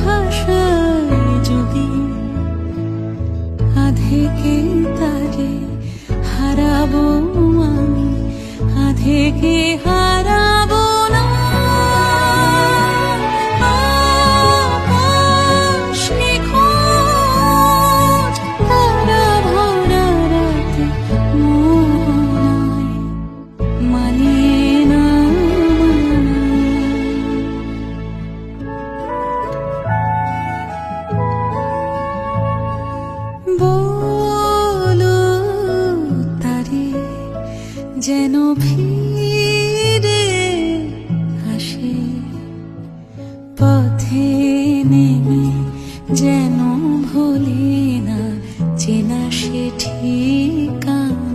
ভাষায় যদি আধেকে তারে যেন ভিড়ে আসে। পথে নেমে যেন ভোলে না চেনা সে ঠিকানা।